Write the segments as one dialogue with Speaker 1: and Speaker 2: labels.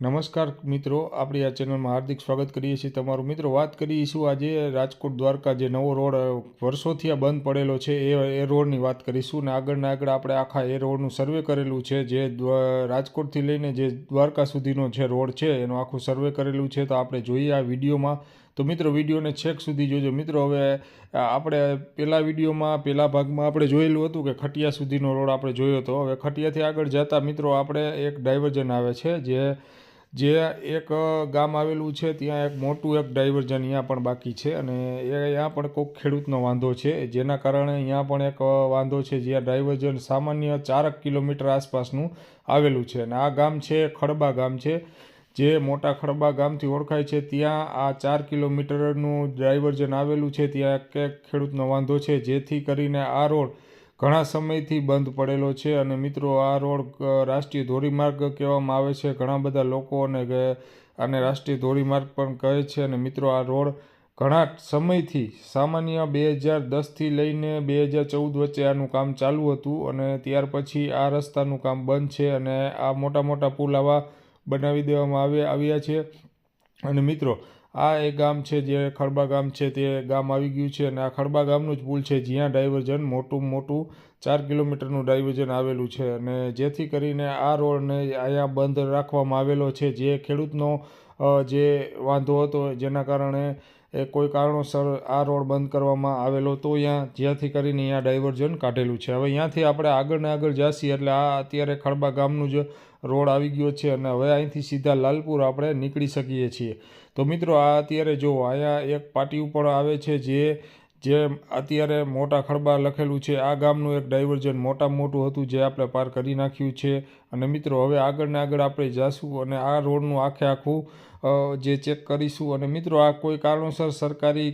Speaker 1: નમસ્કાર મિત્રો, આપણી આ ચેનલમાં હાર્દિક સ્વાગત કરીએ છીએ. તમારું મિત્રો વાત કરીશું આજે રાજકોટ દ્વારકા જે નવો રોડ વર્ષોથી આ બંધ પડેલો છે, એ એ રોડની વાત કરીશું. ને આગળના આગળ આપણે આખા એ રોડનું સર્વે કરેલું છે, જે રાજકોટથી લઈને જે દ્વારકા સુધીનો જે રોડ છે, એનું આખું સર્વે કરેલું છે. તો આપણે જોઈએ આ વિડીયોમાં. તો મિત્રો, વિડીયોને છેક સુધી જોજો. મિત્રો, હવે આપણે પહેલા વિડીયોમાં પહેલા ભાગમાં આપણે જોયેલું હતું કે ખટિયા સુધીનો રોડ આપણે જોયો હતો હવે ખટિયાથી આગળ જતા મિત્રો, આપણે એક ડાયવર્ઝન આવે છે, જે જે એક ગામ આવેલું છે, ત્યાં એક મોટું એક ડાયવર્ઝન અહીંયા પણ બાકી છે અને એ અહીંયા પણ કોઈક ખેડૂતનો વાંધો છે. જેના કારણે અહીંયા પણ એક વાંધો છે જ્યાં ડાયવર્ઝન સામાન્ય ચારક કિલોમીટર આસપાસનું આવેલું છે. અને આ ગામ છે, ખડબા ગામ છે. જે મોટા ખડબા ગામથી ઓળખાય છે. ત્યાં આ ચાર કિલોમીટરનું ડાયવર્ઝન આવેલું છે. ત્યાં એક એક ખેડૂતનો વાંધો છે. જેથી કરીને આ રોડ ઘણા સમયથી બંધ પડેલો છે અને મિત્રો, આ રોડ રાષ્ટ્રીય ધોરીમાર્ગ કહેવામાં આવે છે. ઘણા બધા લોકો અને આને રાષ્ટ્રીય ધોરીમાર્ગ પણ કહે છે અને મિત્રો, આ રોડ ઘણા સમયથી સામાન્ય બે હજાર દસથી લઈને બે હજાર ચૌદ વચ્ચે આનું કામ ચાલુ હતું અને ત્યાર પછી આ રસ્તાનું કામ બંધ છે અને આ મોટા મોટા પુલ આવા બનાવી દેવામાં આવે આવ્યા છે. અને મિત્રો આ એક ગામ છે જે ખડબા ગામ છે, તે ગામ આવી ગયું છે અને આ ખડબા ગામનું જ પુલ છે, જ્યાં ડાયવર્ઝન મોટું મોટું ચાર કિલોમીટરનું ડાયવર્ઝન આવેલું છે અને જેથી કરીને આ રોડને અહીંયા બંધ રાખવામાં આવેલો છે. જે ખેડૂતનો જે વાંધો હતો, જેના કારણે એ કોઈ કારણોસર આ રોડ બંધ કરવામાં આવેલો તો અહીંયા જ્યાંથી કરીને અહીંયા ડાયવર્ઝન કાઢેલું છે. હવે અહીંયાથી આપણે આગળ ને આગળ જાસી એટલે આ અત્યારે ખડબા ગામનું જ રોડ આવી ગયો છે અને હવે અહીંથી સીધા લાલપુર આપણે નીકળી શકીએ છીએ. તો મિત્રો, આ અત્યારે જો અહીંયા એક પાટી ઉપર આવે છે જે જે અત્યારે મોટા ખડબા લખેલું છે, આ ગામનું એક ડાયવર્ઝન મોટામાં મોટું હતું જે આપણે પાર કરી નાખ્યું છે. અને મિત્રો, હવે આગળ ને આગળ આપણે જાશું અને આ રોડનું આખે આખું જે ચેક કરીશું. અને મિત્રો, આ કોઈ કારણોસર સરકારી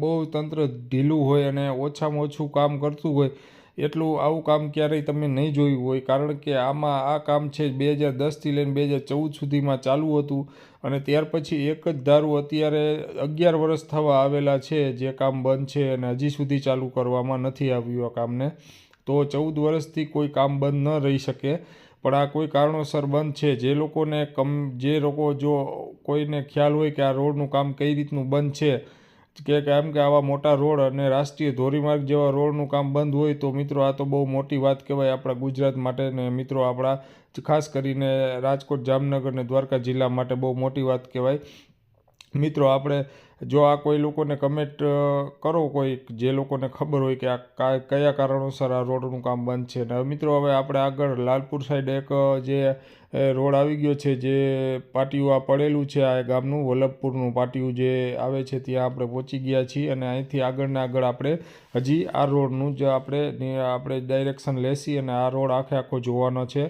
Speaker 1: બહુ તંત્ર ઢીલું હોય અને ઓછામાં ઓછું કામ કરતું હોય એટલું આવું કામ ક્યારેય તમે નહીં જોયું હોય, કારણ કે આમાં આ કામ છે બે હજાર દસથી લઈને બે હજાર ચૌદ સુધીમાં ચાલુ હતું અને ત્યાર પછી એક જ ધારું અત્યારે અગિયાર વર્ષ થવા આવેલા છે જે કામ બંધ છે અને હજી સુધી ચાલુ કરવામાં નથી આવ્યું આ કામને. તો ચૌદ વર્ષથી કોઈ કામ બંધ ન રહી શકે. પણ આ કોઈ કારણોસર બંધ છે. જે લોકોને કમ, જે લોકો જો કોઈને ખ્યાલ હોય કે આ રોડનું કામ કઈ રીતનું બંધ છે કે કેમ કે આવા મોટા રોડ અને રાષ્ટ્રીય ધોરીમાર્ગ જેવા રોડનું કામ બંધ હોય તો મિત્રો આ તો બહુ મોટી વાત કહેવાય આપણા ગુજરાત માટે ને મિત્રો આપણા ખાસ કરીને રાજકોટ, જામનગર ને દ્વારકા જિલ્લા માટે બહુ મોટી વાત કહેવાય. મિત્રો, આપણે જો આ કોઈ લોકોને કમેન્ટ કરો કોઈ, જે લોકોને ખબર હોય કે આ કયા કારણોસર આ રોડનું કામ બંધ છે. ને હવે મિત્રો, હવે આપણે આગળ લાલપુર સાઈડ એક જે રોડ આવી ગયો છે, જે પાટિયું આ પડેલું છે, આ ગામનું, વલ્લભપુરનું પાટિયું જે આવે છે, ત્યાં આપણે પહોંચી ગયા છીએ અને અહીંથી આગળ ને આગળ આપણે હજી આ રોડનું જ આપણે આપણે ડાયરેક્શન લેશી અને આ રોડ આખે આખો જોવાનો છે.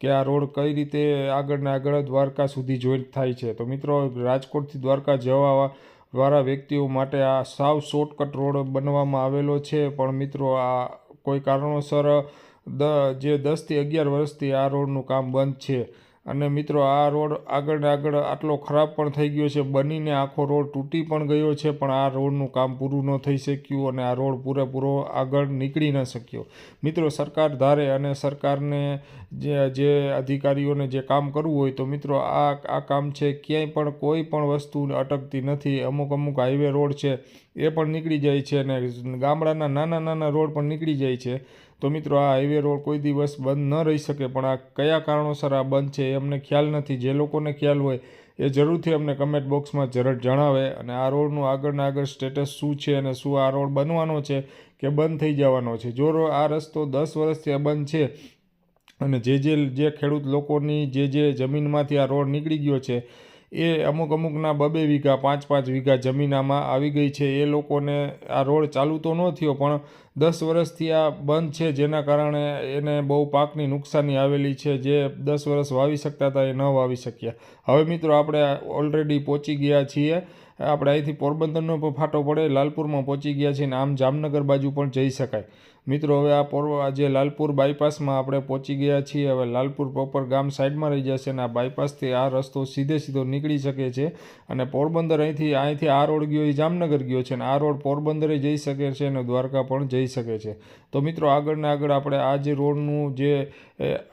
Speaker 1: કે આ રોડ કઈ રીતે આગળ ને આગળ દ્વારકા સુધી જોઈન્ટ થાય છે? તો મિત્રો, રાજકોટથી દ્વારકા જવા વાળા વ્યક્તિઓ માટે આ સાવ શોર્ટકટ રોડ બનવામાં આવેલો છે. પણ મિત્રો, આ કોઈ કારણોસર દ, જે દસથી અગિયાર વર્ષથી આ રોડનું કામ બંધ છે. અને મિત્રો, આ રોડ આગળ આગળ આટલો ખરાબ પણ થઈ ગયો છે. બનીને આખો રોડ તૂટી પણ ગયો છે, પણ આ રોડનું કામ પૂરું ન થઈ શક્યું અને આ રોડ પૂરેપૂરો આગળ નીકળી ન શક્યો. મિત્રો, સરકાર ધારે અને સરકારને જે જે અધિકારીઓને જે કામ કરવું હોય તો મિત્રો, આ આ કામ છે. ક્યાંય પણ કોઈ પણ વસ્તુ અટકતી નથી. અમુક અમુક હાઈવે રોડ છે, એ પણ નીકળી જાય છે અને ગામડાના નાના નાના રોડ પણ નીકળી જાય છે. તો મિત્રો, આ હાઈવે રોડ કોઈ દિવસ બંધ ન રહી શકે, પણ આ કયા કારણોસર આ બંધ છે એ અમને ખ્યાલ નથી. જે લોકોને ખ્યાલ હોય એ જરૂરથી અમને કમેન્ટ બોક્સમાં જરૂર જણાવે અને આ રોડનું આગળના આગળ સ્ટેટસ શું છે અને શું આ રોડ બનવાનો છે કે બંધ થઈ જવાનો છે. જો આ રસ્તો દસ વર્ષથી આ બંધ છે અને જે જે જે ખેડૂત લોકોની જે જે જમીનમાંથી આ રોડ નીકળી ગયો છે એ અમુક અમુકના બબે વીઘા, પાંચ પાંચ વીઘા જમીનામાં આવી ગઈ છે. એ લોકોને આ રોડ ચાલુ તો ન થયો, પણ દસ વર્ષથી આ બંધ છે, જેના કારણે એને બહુ પાકની નુકસાની આવેલી છે. જે દસ વર્ષ વાવી શકતા હતા એ ન વાવી શક્યા. હવે મિત્રો, આપણે ઓલરેડી પહોંચી ગયા છીએ. આપણે અહીંથી પોરબંદરનો પણ ફાટો પડે, લાલપુરમાં પહોંચી ગયા છીએ અને આમ જામનગર બાજુ પણ જઈ શકાય. મિત્રો, હવે આ પોર આજે લાલપુર બાયપાસમાં આપણે પહોંચી ગયા છીએ, હવે લાલપુર પ્રોપર ગામ સાઈડમાં રહી જશે અને આ બાયપાસથી આ રસ્તો સીધે સીધો નીકળી શકે છે. અને પોરબંદર અહીંથી અહીંથી આ રોડ ગયો, એ જામનગર ગયો છે અને આ રોડ પોરબંદરે જઈ શકે છે અને દ્વારકા પણ જઈ શકે છે. તો મિત્રો આગળને આગળ આપણે આ જે રોડનું જે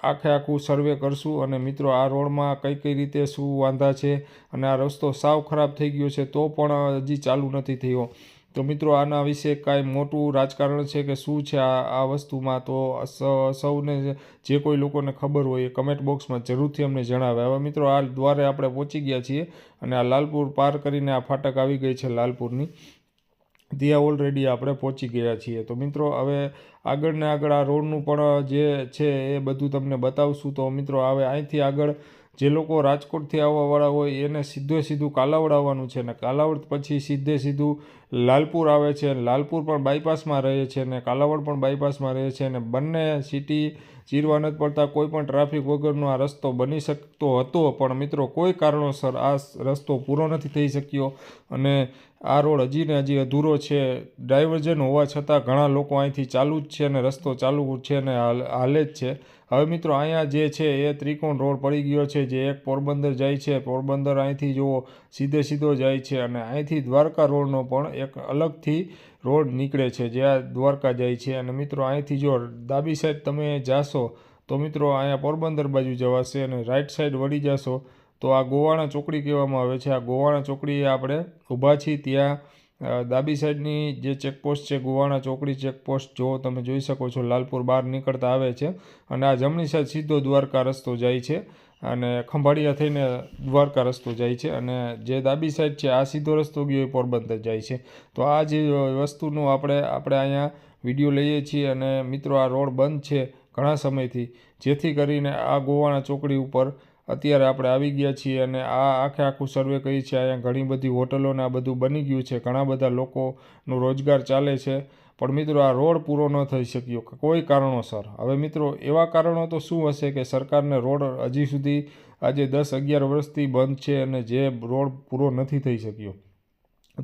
Speaker 1: આખે આખું સર્વે કરશું અને મિત્રો, આ રોડમાં કઈ કઈ રીતે શું વાંધા છે અને આ રસ્તો સાવ ખરાબ થઈ ગયો છે તો પણ હજી ચાલુ નથી થયો. તો મિત્રો, આના વિશે કાંઈ મોટું રાજકારણ છે કે શું છે આ આ વસ્તુમાં? તો સૌને જે કોઈ લોકોને ખબર હોય એ કમેન્ટ બોક્સમાં જરૂરથી અમને જણાવે. હવે મિત્રો, આ દ્વારે આપણે પહોંચી ગયા છીએ અને આ લાલપુર પાર કરીને આ ફાટક આવી ગઈ છે લાલપુરની. ત્યાં ઓલરેડી આપણે પહોંચી ગયા છીએ. તો મિત્રો, હવે આગળ ને આગળ આ રોડનું પણ જે છે એ બધું તમને બતાવશું. તો મિત્રો, હવે અહીંથી આગળ જે લોકો રાજકોટથી આવવાવાળા હોય, એને સીધે સીધું કાલાવડ આવવાનું છે ને કાલાવડ પછી સીધે સીધું લાલપુર આવે છે લાલપુર પણ બાયપાસમાં રહે છે અને કાલાવડ પણ બાયપાસમાં રહે છે અને બંને સિટી ચીરવા નથી પડતા, કોઈ પણ ટ્રાફિક વગરનો આ રસ્તો બની શકતો હતો. પણ મિત્રો, કોઈ કારણોસર આ રસ્તો પૂરો નથી થઈ શક્યો અને આ રોડ હજી ને હજી અધૂરો છે. ડાયવર્ઝન હોવા છતાં ઘણા લોકો અહીંથી ચાલુ જ છે અને રસ્તો ચાલુ છે અને હાલ જ છે. હવે મિત્રો અહીંયા જે છે એ ત્રિકોણ રોડ પડી ગયો છે જે એક પોરબંદર જાય છે. પોરબંદર અહીંથી જુઓ, સીધે સીધો જાય છે અને અહીંથી દ્વારકા રોડનો પણ એક અલગથી રોડ નીકળે છે જે આ દ્વારકા જાય છે. અને મિત્રો અહીંથી જો ડાબી સાઈડ તમે જાશો તો મિત્રો અહીંયા પોરબંદર બાજુ જવાશે અને રાઈટ સાઈડ વળી જશો તો આ ગોવાણા ચોકડી કહેવામાં આવે છે. આ ગોવાણા ચોકડીએ આપણે ઊભા છીએ ત્યાં ડાબી સાઈડની જે ચેકપોસ્ટ છે ગોવાણા ચોકડી ચેકપોસ્ટ જો તમે જોઈ શકો છો, લાલપુર બહાર નીકળતા આવે છે અને આ જમણી સાઈડ સીધો દ્વારકા રસ્તો જાય છે અને ખંભાળિયા થઈને દ્વારકા રસ્તો જાય છે અને જે ડાબી સાઈડ છે, આ સીધો રસ્તો ગયો એ પોરબંદર જાય છે. તો આ જે વસ્તુનું આપણે આપણે અહીંયા વીડિયો લઈએ છીએ અને મિત્રો આ રોડ બંધ છે ઘણા સમયથી, જેથી કરીને આ ગોવાણા ચોકડી ઉપર અત્યારે આપણે આવી ગયા છીએ અને આ આખે આખું સર્વે કરી છે. અહીંયા ઘણી બધી હોટલોને આ બધું બની ગયું છે. ઘણા બધા લોકોનો રોજગાર ચાલે છે. પણ મિત્રો, આ રોડ પૂરો ન થઈ શક્યો. કોઈ કારણોસર. હવે મિત્રો, એવા કારણો તો શું હશે કે સરકારને રોડ હજી સુધી આજે દસ અગિયાર વર્ષથી બંધ છે અને જે રોડ પૂરો નથી થઈ શક્યો.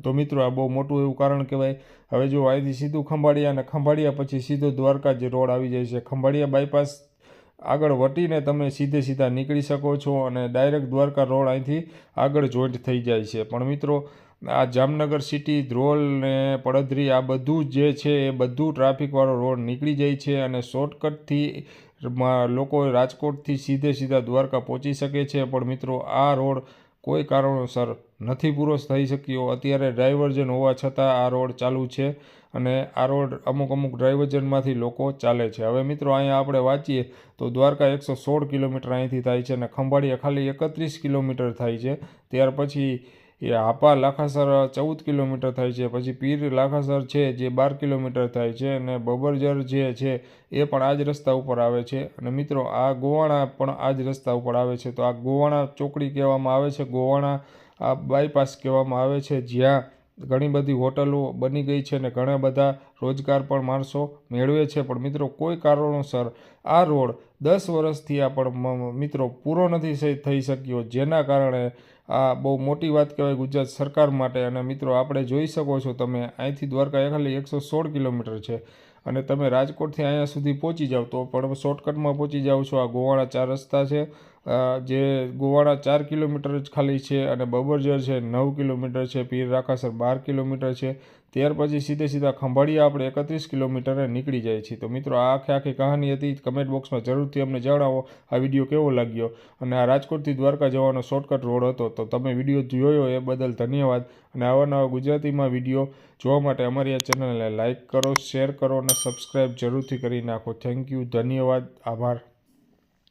Speaker 1: તો મિત્રો, આ બહુ મોટું એવું કારણ કહેવાય. હવે જો અહીંથી સીધું ખંભાળિયા અને ખંભાળિયા પછી સીધો દ્વારકા જે રોડ આવી જાય છે. ખંભાળિયા બાયપાસ આગળ વટીને તમે સીધે સીધા નીકળી શકો છો અને ડાયરેક્ટ દ્વારકા રોડ અહીંથી આગળ જોઈન્ટ થઈ જાય છે. પણ મિત્રો, આ જામનગર સિટી, ધ્રોલ ને પડધરી, આ બધું જે છે એ બધું ટ્રાફિકવાળો રોડ નીકળી જાય છે અને શોર્ટકટથી લોકો રાજકોટથી સીધે સીધા દ્વારકા પહોંચી શકે છે. પણ મિત્રો, આ રોડ કોઈ કારણોસર નથી પૂરો થઈ શક્યો. અત્યારે ડાયવર્ઝન હોવા છતાં આ રોડ ચાલુ છે અને આ રોડ અમુક અમુક ડાયવર્ઝનમાંથી લોકો ચાલે છે. હવે મિત્રો, અહીંયા આપણે વાંચીએ તો દ્વારકા એકસો સોળ કિલોમીટર અહીંથી થાય છે અને ખંભાળિયા ખાલી એકત્રીસ કિલોમીટર થાય છે. ત્યાર પછી એ હાપા લાખાસર ચૌદ કિલોમીટર થાય છે. પછી પીર લાખાસર છે, જે બાર કિલોમીટર થાય છે અને બબરજર જે છે, એ પણ આ જ રસ્તા ઉપર આવે છે. અને મિત્રો, આ ગોવાણા પણ આ જ રસ્તા ઉપર આવે છે. તો આ ગોવાણા ચોકડી કહેવામાં આવે છે. ગોવાણા આ બાયપાસ કહેવામાં આવે છે. જ્યાં ઘણી બધી હોટલો બની ગઈ છે અને ઘણા બધા રોજગાર પણ માણસો મેળવે છે. પણ મિત્રો, કોઈ કારણોસર આ રોડ દસ વર્ષથી આ પણ મિત્રો પૂરો નથી થઈ શક્યો. જેના કારણે આ બહુ મોટી વાત કહેવાય ગુજરાત સરકાર માટે. અને મિત્રો, આપણે જોઈ શકો છો તમે, અહીંથી દ્વારકા ખાલી એકસો સોળ કિલોમીટર છે. અને તમે રાજકોટથી અહીંયા સુધી પહોંચી જાઓ તો પણ શોર્ટકટમાં પહોંચી જાઓ છો. આ ગોવાળા ચાર રસ્તા છે. જે ગોવાળા ચાર કિલોમીટર જ ખાલી છે અને બબરજર છે નવ કિલોમીટર છે, પીર રાખાસર બાર કિલોમીટર છે. ત્યાર પછી સીધે સીધા ખંભાળિયા આપણે એકત્રીસ કિલોમીટરે નીકળી જાય છે તો મિત્રો, આ આખી આખી કહાની હતી. કમેન્ટ બોક્સમાં જરૂરથી અમને જણાવો આ વીડિયો કેવો લાગ્યો અને આ રાજકોટથી દ્વારકા જવાનો શોર્ટકટ રોડ હતો. તો તમે વીડિયો જોયો એ બદલ ધન્યવાદ. અને આવા ગુજરાતીમાં વીડિયો જોવા માટે અમારી આ ચેનલને લાઇક કરો, શેર કરો અને સબસ્ક્રાઈબ જરૂરથી કરી નાખો. થેન્ક યુ, ધન્યવાદ, આભાર.